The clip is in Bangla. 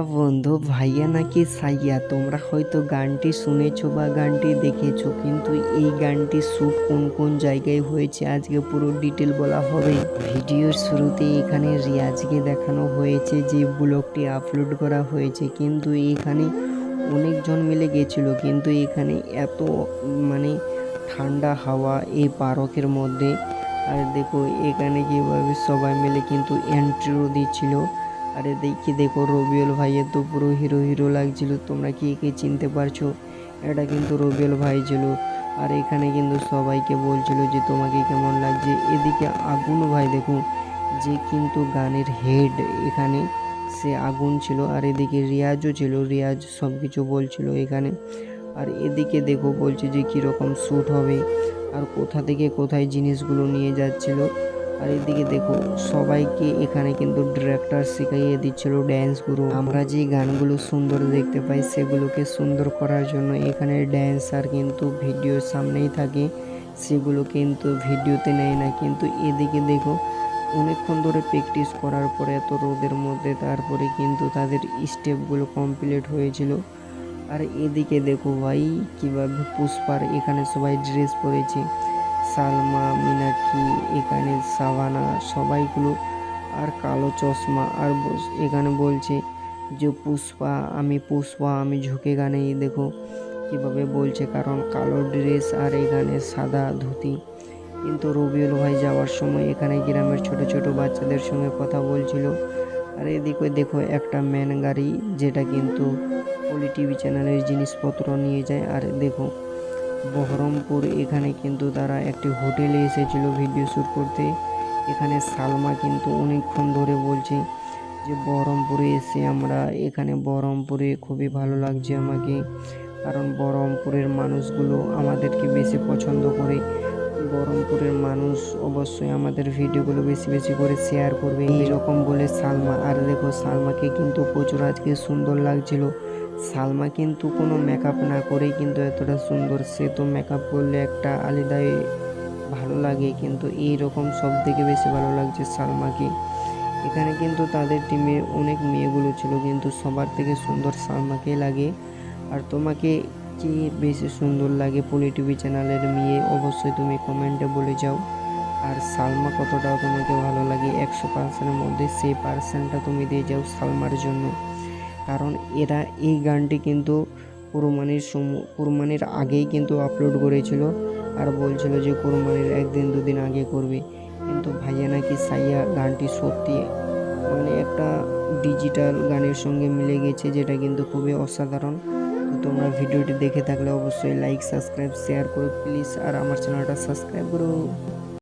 বন্ধু, ভাইয়া নাকি সাইয়া, তোমরা হয়তো গানটি শুনেছো বা গানটি দেখেছ, কিন্তু এই গানটি শ্যুট কোন কোন জায়গায় হয়েছে আজকে পুরো ডিটেল বলা হবে। ভিডিওর শুরুতে এখানে রিয়াজকে দেখানো হয়েছে যে ব্লগটি আপলোড করা হয়েছে, কিন্তু এখানে অনেকজন মিলে গেছিল, কিন্তু এখানে এত মানে ঠান্ডা হাওয়া এই পারকের মধ্যে। আর দেখো, এখানে কীভাবে সবাই মিলে কিন্তু এন্ট্রিও দিচ্ছিল। আরে দেখি, দেখো রবিউল ভাইয়ের তো পুরো হিরো হিরো লাগছিল, তোমরা কি একে চিনতে পারছ? এটা কিন্তু রবিউল ভাই ছিল। আর এখানে কিন্তু সবাইকে বলছিল যে, তোমাকে কেমন লাগছে? এদিকে আগুন ভাই দেখুন যে কিন্তু গানের হেড এখানে, সে আগুন ছিল। আর এদিকে রিয়াজও ছিল, রিয়াজ সব কিছু বলছিল এখানে। আর এদিকে দেখো বলছে যে, কীরকম শ্যুট হবে, আর কোথা থেকে কোথায় জিনিসগুলো নিয়ে যাচ্ছিল। আর এদিকে দেখো, সবাইকে এখানে কিন্তু ডিরেক্টর শিখাইয়ে দিচ্ছিল ড্যান্সগুলো আমরা যে গানগুলো সুন্দর দেখতে পাই, সেগুলোকে সুন্দর করার জন্য এখানে ড্যান্সার কিন্তু ভিডিওর সামনেই থাকে। সেগুলো কিন্তু ভিডিওতে নেয় না। কিন্তু এদিকে দেখো, অনেকক্ষণ ধরে প্র্যাকটিস করার পরে এত রোদের মধ্যে তারপরে কিন্তু তাদের স্টেপগুলো কমপ্লিট হয়েছিল। আর এদিকে দেখো ভাই, কীভাবে পুষ্পার এখানে সবাই ড্রেস পরেছে। সালমা, মিনাক্ষী, এখানে সাভানা, সবাইগুলো আর কালো চশমা। আর এখানে বলছে যে, পুষ্পা, আমি পুষ্পা, আমি ঝুঁকে গানে দেখো। কীভাবে বলছে, কারণ কালো ড্রেস আর এখানে সাদা ধুতি। কিন্তু রবিউল ভাই যাওয়ার সময় এখানে গ্রামের ছোট ছোট বাচ্চাদের সঙ্গে কথা বলছিল। আর এদিকে দেখো একটা ম্যান গাড়ি, যেটা কিন্তু পলি টিভি চ্যানেলের জিনিসপত্র নিয়ে যায়। আর দেখো বহরমপুর, এখানে কিন্তু তারা একটি হোটেলে এসেছিল ভিডিও শ্যুট করতে। এখানে সালমা কিন্তু অনেকক্ষণ ধরে বলছে যে, বহরমপুরে এসে আমরা এখানে বহরমপুরে খুবই ভালো লাগছে আমাকে। কারণ বহরমপুরের মানুষগুলো আমাদেরকে বেশি পছন্দ করে। বহরমপুরের মানুষ অবশ্যই আমাদের ভিডিওগুলো বেশি বেশি করে শেয়ার করবে। এইরকম বলে সালমা, আর দেখো, সালমাকে কিন্তু প্রচুর আজকে সুন্দর লাগছিল। সালমা কিন্তু কোনো মেকআপ না করেই কিন্তু এতটা সুন্দর। সে তো মেকআপ করলে একটা আলাদাই ভালো লাগে, কিন্তু এই রকম সব থেকে বেশি ভালো লাগছে সালমাকে। এখানে কিন্তু তাদের টিমে অনেক মেয়েগুলো ছিল, কিন্তু সবার থেকে সুন্দর সালমাকে লাগে। আর তোমাকে কি বেশি সুন্দর লাগে পলি টিভি চ্যানেলের মেয়ে, অবশ্যই তুমি কমেন্টে বলে যাও। আর সালমা কতটাও তোমাকে ভালো লাগে, একশো পার্সেন্টের মধ্যে সেই পার্সেন্টটা তুমি দিয়ে যাও সালমার জন্য। কারণ এরা এই গানটি কিন্তু কুরবানির সম, কুরবানির আগেই কিন্তু আপলোড করেছিল আর বলছিল যে কুরবানির একদিন দুদিন আগে করবে। কিন্তু ভাইয়া নাকি সাইয়া গানটি সত্যি মানে একটা ডিজিটাল গানের সঙ্গে মিলে গেছে যেটা কিন্তু খুবই অসাধারণ। তো তোমরা ভিডিওটি দেখে থাকলে অবশ্যই লাইক সাবস্ক্রাইব শেয়ার করো প্লিজ আর আমার চ্যানেলটা সাবস্ক্রাইব করো।